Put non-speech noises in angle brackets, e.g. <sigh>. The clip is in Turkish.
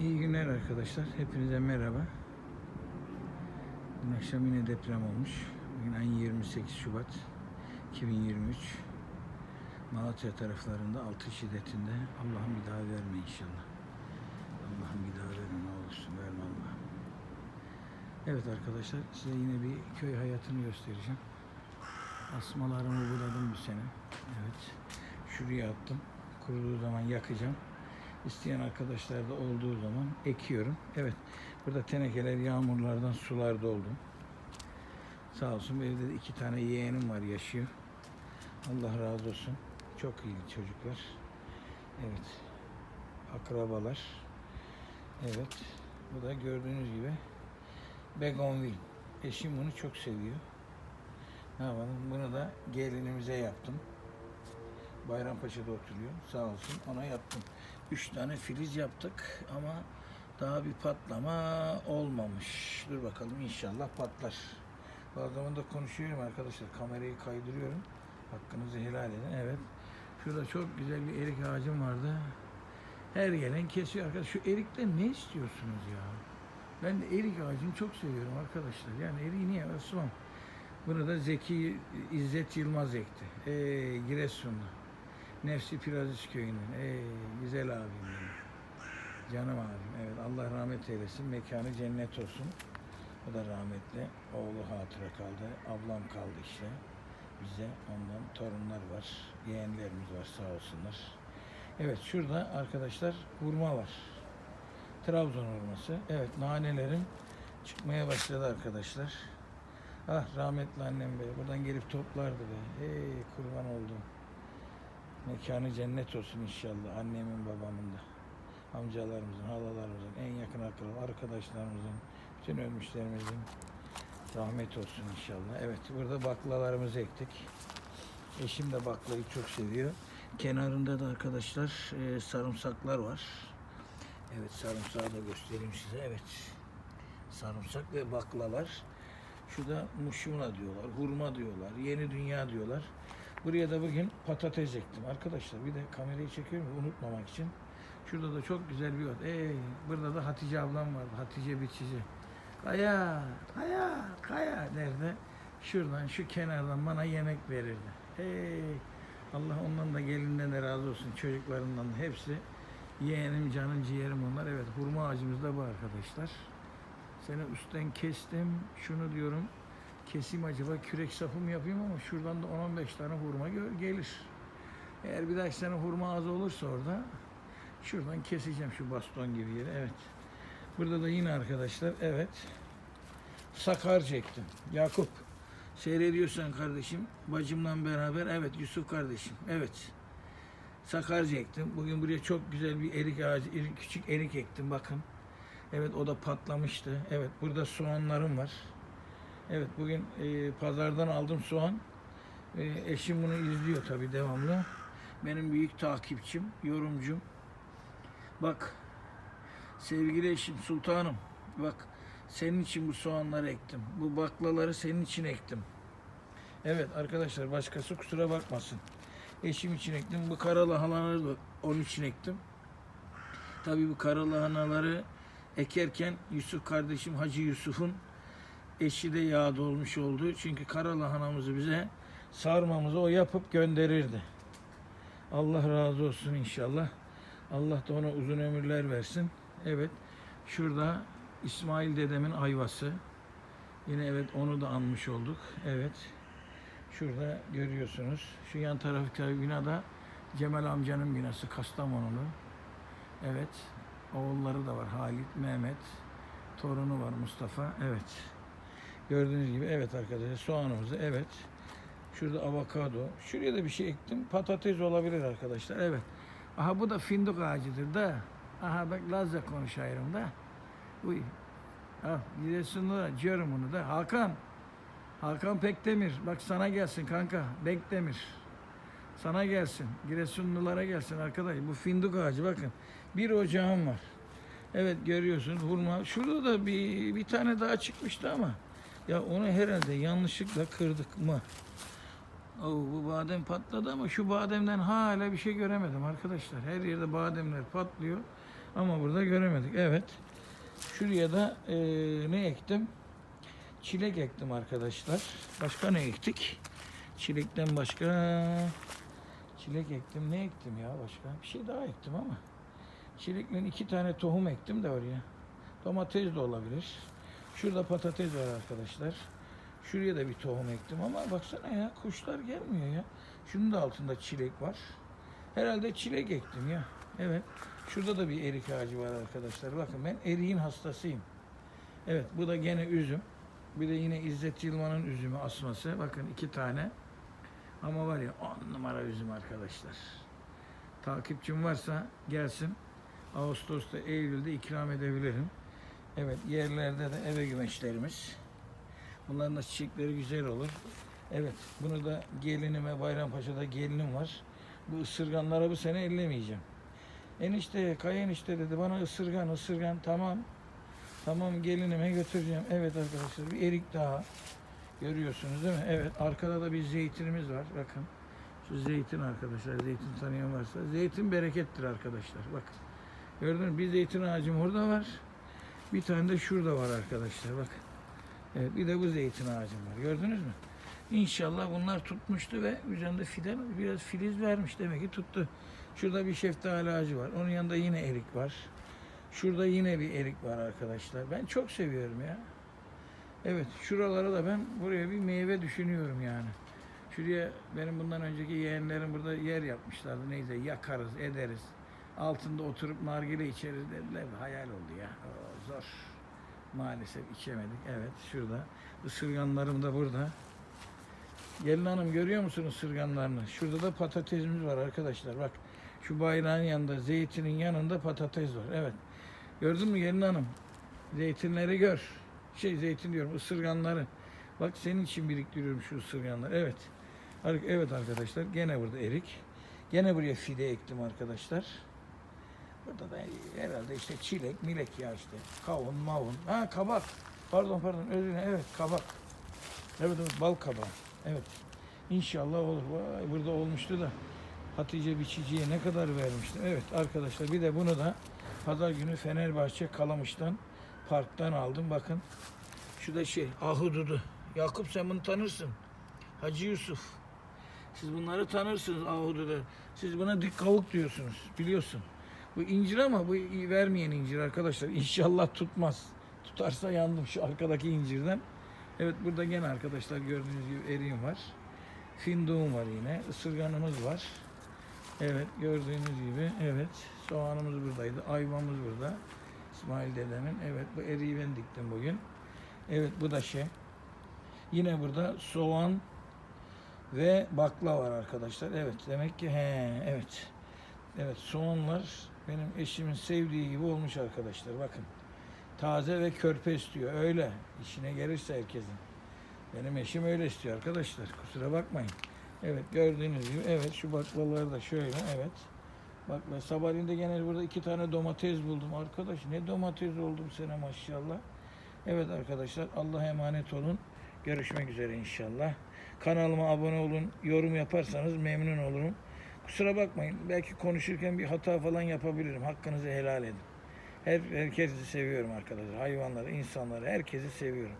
İyi günler arkadaşlar. Hepinize merhaba. Dün akşam yine deprem olmuş. Bugün ayın 28 Şubat 2023. Malatya taraflarında 6 şiddetinde. Allah'ım bir daha verme inşallah. Allah'ım bir daha verme ne olursun verme Allah'ım. Evet arkadaşlar size yine bir köy hayatını göstereceğim. Asmalarımı buladım bu sene. Evet. Şuraya attım. Kuruduğu zaman yakacağım. İsteyen arkadaşlar da olduğu zaman ekiyorum. Evet. Burada tenekeler yağmurlardan sular doldu. Sağ olsun evde de iki tane yeğenim var yaşıyor. Allah razı olsun. Çok iyi çocuklar. Evet. Akrabalar. Evet. Bu da gördüğünüz gibi Begonvil. Eşim bunu çok seviyor. Ne yapalım? Bunu da gelinimize yaptım. Bayrampaşa'da oturuyor. Sağ olsun ona yaptım. Üç tane filiz yaptık ama daha bir patlama olmamış. Dur bakalım inşallah patlar. Bazen de konuşuyorum arkadaşlar. Kamerayı kaydırıyorum. Hakkınızı helal edin. Evet. Şurada çok güzel bir erik ağacım vardı. Her gelen kesiyor arkadaşlar. Şu erikten ne istiyorsunuz ya? Ben de erik ağacını çok seviyorum arkadaşlar. Yani eriği niye asmam? Bunu da Zeki İzzet Yılmaz ekti. Ee, Giresun'da. Nefsi Piraziz köyünden. Ey güzel abim benim. Canım abim. Evet Allah rahmet eylesin. Mekanı cennet olsun. O da rahmetli. Oğlu hatıra kaldı. Ablam kaldı işte. Bize ondan torunlar var. Yeğenlerimiz var sağ olsunlar. Evet şurada arkadaşlar hurma var. Trabzon hurması. Evet nanelerin çıkmaya başladı arkadaşlar. Ah rahmetli annem be. Buradan gelip toplardı be. Hey kurban oldum. Mekanı cennet olsun inşallah. Annemin babamın da. Amcalarımızın, halalarımızın, en yakın arkadaşlarımızın, bütün ölmüşlerimizin rahmet olsun inşallah. Evet burada baklalarımızı ektik. Eşim de baklayı çok seviyor. Kenarında da arkadaşlar e, sarımsaklar var. Evet sarımsağı da göstereyim size. Evet. Sarımsak ve baklalar. Şu da muşmula diyorlar, hurma diyorlar, yeni dünya diyorlar. Buraya da bugün patates ektim arkadaşlar. Bir de kamerayı çekiyorum unutmamak için. Şurada da çok güzel bir ot. Ey, burada da Hatice ablam vardı. Hatice biçici. Kaya, kaya, kaya nerede? Şuradan, şu kenardan bana yemek verirdi. Ey, Allah ondan da gelinden de razı olsun. Çocuklarından da hepsi. Yeğenim, canım, ciğerim onlar. Evet, hurma ağacımız da bu arkadaşlar. Seni üstten kestim. Şunu diyorum. Keseyim acaba kürek sapı mı yapayım ama şuradan da 10-15 tane hurma gelir. Eğer bir dahaki sene hurma az olursa orada şuradan keseceğim şu baston gibi yeri. Evet. Burada da yine arkadaşlar evet sakar çektim. Yakup seyrediyorsan kardeşim bacımla beraber evet Yusuf kardeşim evet sakar çektim. Bugün buraya çok güzel bir erik ağacı, küçük erik ektim bakın. Evet o da patlamıştı. Evet burada soğanlarım var. Evet bugün e, pazardan aldım soğan. E, eşim bunu izliyor tabi devamlı. Benim büyük takipçim, yorumcum. Bak sevgili eşim sultanım bak senin için bu soğanları ektim. Bu baklaları senin için ektim. Evet arkadaşlar başkası kusura bakmasın. Eşim için ektim. Bu kara lahanaları da onun için ektim. Tabii bu kara lahanaları ekerken Yusuf kardeşim Hacı Yusuf'un eşi de yağda olmuş oldu. Çünkü kara lahanamızı bize sarmamızı o yapıp gönderirdi. Allah razı olsun inşallah. Allah da ona uzun ömürler versin. Evet. Şurada İsmail dedemin ayvası. Yine evet onu da anmış olduk. Evet. Şurada görüyorsunuz. Şu yan taraftaki binada Cemal amcanın binası Kastamonulu. Evet. Oğulları da var. Halit, Mehmet. Torunu var Mustafa. Evet. Gördüğünüz gibi evet arkadaşlar soğanımızı evet. Şurada avokado. Şuraya da bir şey ektim. Patates olabilir arkadaşlar. Evet. Aha bu da fındık ağacıdır da. Aha bak Lazca konuşayım da. Uy. Ha, Giresunlu da diyorum bunu da. Hakan. Hakan Pekdemir. Bak sana gelsin kanka. Bekdemir. Sana gelsin. Giresunlulara gelsin arkadaş. Bu fındık ağacı bakın. Bir ocağım var. Evet görüyorsun hurma. Şurada da bir, bir tane daha çıkmıştı ama. Ya onu herhalde yanlışlıkla kırdık mı? Oo, bu badem patladı ama şu bademden hala bir şey göremedim arkadaşlar. Her yerde bademler patlıyor. Ama burada göremedik. Evet. Şuraya da eee, ne ektim? Çilek ektim arkadaşlar. Başka ne ektik? Çilekten başka çilek ektim. Ne ektim ya başka? Bir şey daha ektim ama. Çileklerin iki tane tohum ektim de oraya. Domates de olabilir. Şurada patates var arkadaşlar. Şuraya da bir tohum ektim ama baksana ya kuşlar gelmiyor ya. Şunun da altında çilek var. Herhalde çilek ektim ya. Evet. Şurada da bir erik ağacı var arkadaşlar. Bakın ben eriğin hastasıyım. Evet bu da gene üzüm. Bir de yine İzzet Yılmaz'ın üzümü asması. Bakın iki tane. Ama var ya on numara üzüm arkadaşlar. Takipçim varsa gelsin. Ağustos'ta, Eylül'de ikram edebilirim. Evet yerlerde de eve güveçlerimiz. Bunların da çiçekleri güzel olur. Evet bunu da gelinime Bayrampaşa'da gelinim var. Bu ısırganlara bu sene ellemeyeceğim. Enişte, kaya enişte dedi bana ısırgan, ısırgan tamam. Tamam gelinime götüreceğim. Evet arkadaşlar bir erik daha. Görüyorsunuz değil mi? Evet arkada da bir zeytinimiz var. Bakın. Şu zeytin arkadaşlar. Zeytin tanıyan varsa. Zeytin berekettir arkadaşlar. Bak. Gördün mü? Bir zeytin ağacım orada var. Bir tane de şurada var arkadaşlar. Bak. Evet bir de bu zeytin ağacım var. Gördünüz mü? İnşallah bunlar tutmuştu ve üzerinde fidan biraz filiz vermiş demek ki tuttu. Şurada bir şeftali ağacı var. Onun yanında yine erik var. Şurada yine bir erik var arkadaşlar. Ben çok seviyorum ya. Evet şuralara da ben buraya bir meyve düşünüyorum yani. Şuraya benim bundan önceki yeğenlerim burada yer yapmışlardı. Neyse yakarız ederiz. Altında oturup nargile içeriz dediler. Hayal oldu ya. Oo, zor. Maalesef içemedik. Evet şurada. Isırganlarım da burada. Gelin hanım görüyor musunuz ısırganlarını? Şurada da patatesimiz var arkadaşlar. Bak şu bayrağın yanında, zeytinin yanında patates var. Evet. Gördün mü gelin hanım? Zeytinleri gör. Şey zeytin diyorum ısırganları. Bak senin için biriktiriyorum şu ısırganları. Evet. Evet arkadaşlar gene burada erik. Gene buraya fide ektim arkadaşlar. Burada da herhalde işte çilek, milek ya işte. Kavun, mavun. Ha kabak. Pardon pardon özür dilerim. Evet kabak. Evet evet bal kabağı. Evet. İnşallah olur. Vay, burada olmuştu da Hatice biçiciye ne kadar vermişti. Evet arkadaşlar bir de bunu da pazar günü Fenerbahçe Kalamış'tan parktan aldım. Bakın. Şu da şey ahududu. Yakup sen bunu tanırsın. Hacı Yusuf. Siz bunları tanırsınız ahududu. Siz buna dik kavuk diyorsunuz. Biliyorsun. Bu incir ama bu vermeyen incir arkadaşlar. <laughs> İnşallah tutmaz. Tutarsa yandım şu arkadaki incirden. Evet burada gene arkadaşlar gördüğünüz gibi eriğim var. Finduğum var yine. Isırganımız var. Evet gördüğünüz gibi evet soğanımız buradaydı. Ayvamız burada. İsmail dedemin. Evet bu eriği ben diktim bugün. Evet bu da şey. Yine burada soğan ve bakla var arkadaşlar. Evet demek ki he evet. Evet soğanlar benim eşimin sevdiği gibi olmuş arkadaşlar. Bakın. Taze ve körpe istiyor. Öyle. İşine gelirse herkesin. Benim eşim öyle istiyor arkadaşlar. Kusura bakmayın. Evet gördüğünüz gibi. Evet şu baklalar da şöyle. Evet. Bakla. Sabahleyin de gene burada iki tane domates buldum. Arkadaş ne domates oldu bu sene maşallah. Evet arkadaşlar Allah'a emanet olun. Görüşmek üzere inşallah. Kanalıma abone olun. Yorum yaparsanız memnun olurum. Kusura bakmayın. Belki konuşurken bir hata falan yapabilirim. Hakkınızı helal edin. Her, herkesi seviyorum arkadaşlar. Hayvanları, insanları, herkesi seviyorum.